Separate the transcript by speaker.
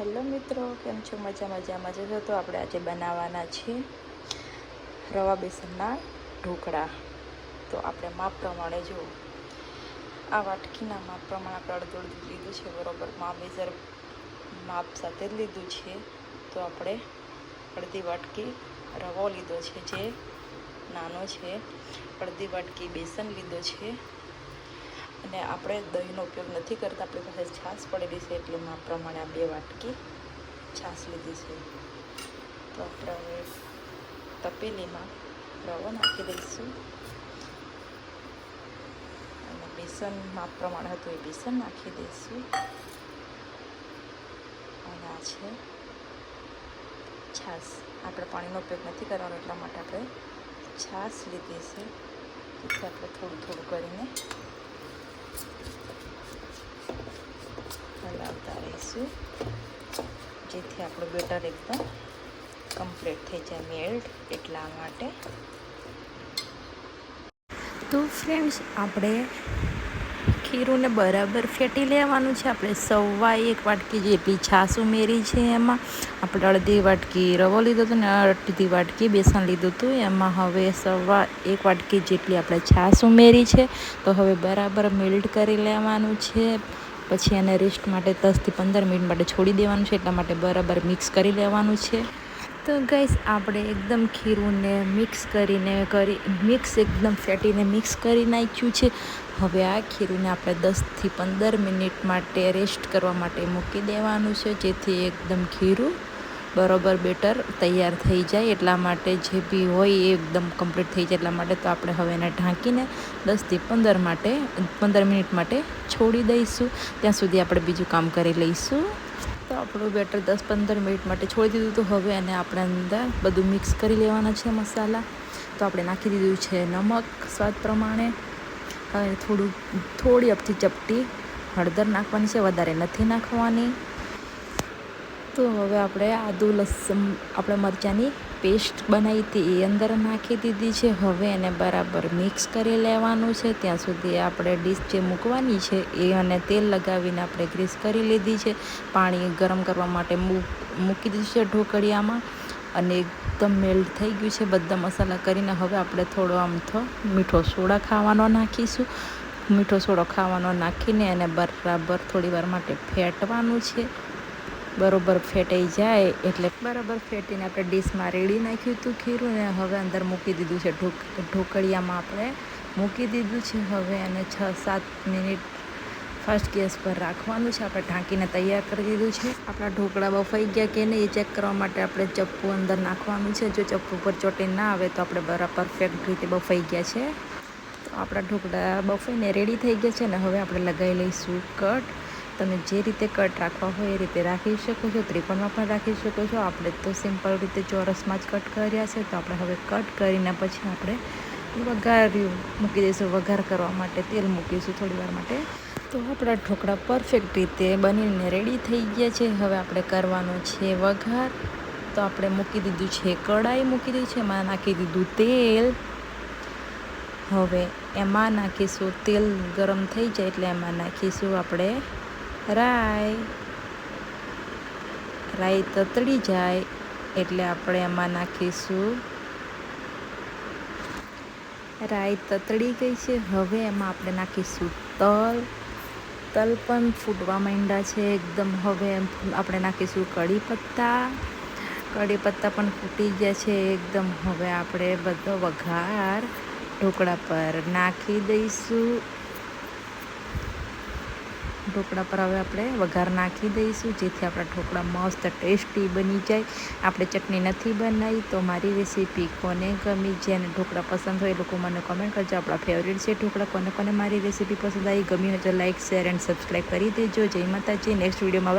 Speaker 1: Hello મિત્રો, કેમ છો? મજા મજામાં. જશો તો આપણે આજે બનાવવાના છે રવા બેસનના ઢોકળા. તો આપણે માપ પ્રમાણે જો આ વાટકીના માપ પ્રમાણે આપણે અડધું લીધું છે, બરોબર. માપ મેજર માપ સાથે જ લીધું છે. તો આપણે અડધી વાટકી રવો લીધો છે, જે નાનો છે. અડધી વાટકી બેસન લીધો છે. અને આપણે દહીંનો ઉપયોગ નથી કરતા, આપણી પાસે છાશ પડેલી છે એટલે માપ પ્રમાણે આ બે વાટકી છાશ લીધી છે. તો આપણે તપેલીમાં રવો નાખી દઈશું. અને બેસન માપ પ્રમાણે હતું એ બેસન નાખી દઈશું. અને આ છે છાશ. આપણે પાણીનો ઉપયોગ નથી કરવાનો, એટલા માટે આપણે છાશ લીધી છે. તેથી આપણે થોડું થોડું કરીને હલાવતા જેથી આપણું બેટર એકદમ કમ્પ્લીટ થઈ જાય મેલ્ટ એટલા માટે. તો ફ્રેન્ડ્સ આપણે ખીરુંને બરાબર ફેટી લેવાનું છે. આપણે સવા એક વાટકી જેટલી છાશ ઉમેરી છે એમાં. આપણે અડધી વાટકી રવો લીધો હતો ને અડધી વાટકી બેસન લીધું હતું. એમાં હવે સવા એક વાટકી જેટલી આપણે છાશ ઉમેરી છે. તો હવે બરાબર મેલ્ટ કરી લેવાનું છે. પછી એને રેસ્ટ માટે દસથી પંદર મિનિટ માટે છોડી દેવાનું છે, એટલા માટે બરાબર મિક્સ કરી લેવાનું છે. તો ગઈસ આપણે એકદમ ખીરુંને મિક્સ કરીને કરી મિક્સ એકદમ ફેટીને મિક્સ કરી નાખ્યું છે. હવે આ ખીરુંને આપણે દસથી પંદર મિનિટ માટે રેસ્ટ કરવા માટે મૂકી દેવાનું છે, જેથી એકદમ ખીરું બરોબર બેટર તૈયાર થઈ જાય એટલા માટે જે બી હોય એ એકદમ કમ્પ્લીટ થઈ જાય એટલા માટે તો આપણે હવે એને ઢાંકીને દસથી પંદર માટે, પંદર મિનિટ માટે છોડી દઈશું. ત્યાં સુધી આપણે બીજું કામ કરી લઈશું. તો આપણું બેટર દસ પંદર મિનિટ માટે છોડી દીધું તો હવે એને આપણે અંદર બધું મિક્સ કરી લેવાના છે મસાલા. તો આપણે નાખી દીધું છે નમક સ્વાદ પ્રમાણે. હવે થોડું, થોડી અપથી ચપટી હળદર નાખવાની છે, વધારે નથી નાખવાની. તો હવે આપણે આદુ લસણ, આપણે મરચાંની પેસ્ટ બનાવી હતી, એ અંદર નાખી દીધી છે. હવે એને બરાબર મિક્સ કરી લેવાનું છે. ત્યાં સુધી આપણે ડીશ જે મૂકવાની છે, એ અને તેલ લગાવીને આપણે ગ્રીસ કરી લીધી છે. પાણી ગરમ કરવા માટે મૂકી દીધું છે ઢોકળિયામાં અને એકદમ મેલ્ટ થઈ ગયું છે. બધા મસાલા કરીને હવે આપણે થોડો આમ તો મીઠો સોડા ખાવાનો નાખીશું. મીઠો સોડો ખાવાનો નાખીને એને બરાબર થોડી વાર માટે ફેટવાનું છે. બરોબર ફેટાઈ જાય એટલે બરાબર ફેટીને આપણે ડીશમાં રેડી નાખ્યું હતું ખીરું ને હવે અંદર મૂકી દીધું છે ઢોક, ઢોકળિયામાં આપણે મૂકી દીધું છે હવે અને છ સાત મિનિટ ફર્સ્ટ ગેસ પર રાખવાનું છે. આપણે ઢાંકીને તૈયાર કરી દીધું છે. આપણા ઢોકળા બફાઈ ગયા કે નહીં એ ચેક કરવા માટે આપણે ચપ્પુ અંદર નાખવાનું છે. જો ચપ્પુ પર ચોટી ના આવે તો આપણે બરાબર પરફેક્ટ રીતે બફાઈ ગયા છે. તો આપણા ઢોકળા બફાઈને રેડી થઈ ગયા છે ને હવે આપણે લગાવી લઈશું કટ. તમે જે રીતે કટ રાખવા હોય એ રીતે રાખી શકો છો, ત્રિકોણમાં પણ રાખી શકો છો. આપણે તો સિમ્પલ રીતે ચોરસમાં જ કટ કર્યા છે, તો આપણે હવે કટ કરીને પછી આપણે વઘાર્યું, મૂકી દઈશું. વઘાર કરવા માટે તેલ મૂકીશું થોડી વાર માટે. તો આપણા ઢોકળા પરફેક્ટ રીતે બનીને રેડી થઈ ગયા છે. હવે આપણે કરવાનો છે વઘાર. તો આપણે મૂકી દીધું છે કડાઈ મૂકી દીધી છે, એમાં નાખી દીધું તેલ. હવે એમાં નાખીશું તેલ ગરમ થઈ જાય એટલે એમાં નાખીશું આપણે રાઈ રાઈ તતડી જાય, એટલે આપણે એમાં નાખીશું. રાઈ તતડી ગઈ છે, હવે એમાં આપણે નાખીશું તલ. તલ પણ ફૂટવા માંડ્યા છે એકદમ, હવે આપણે નાખીશું કડી પત્તા કઢી પત્તા પણ ફૂટી ગયા છે એકદમ, હવે આપણે બધો વઘાર ઢોકળા પર નાખી દઈશું. ઢોકળા પર હવે આપણે વઘાર નાખી દઈશું, જેથી આપણા ઢોકળા મસ્ત ટેસ્ટી બની જાય. આપણે ચટણી નથી બનાવી, તો મારી રેસીપી કોને ગમી? જેને ઢોકળા પસંદ હોય એ લોકો મને કમેન્ટ કરજો. આપણા ફેવરેટ છે ઢોકળા, કોને કોને મારી રેસીપી પસંદ આવી? ગમી હોય તો લાઇક શેર એન્ડ સબસ્ક્રાઈબ કરી દેજો. જય માતાજી. નેક્સ્ટ વિડીયોમાં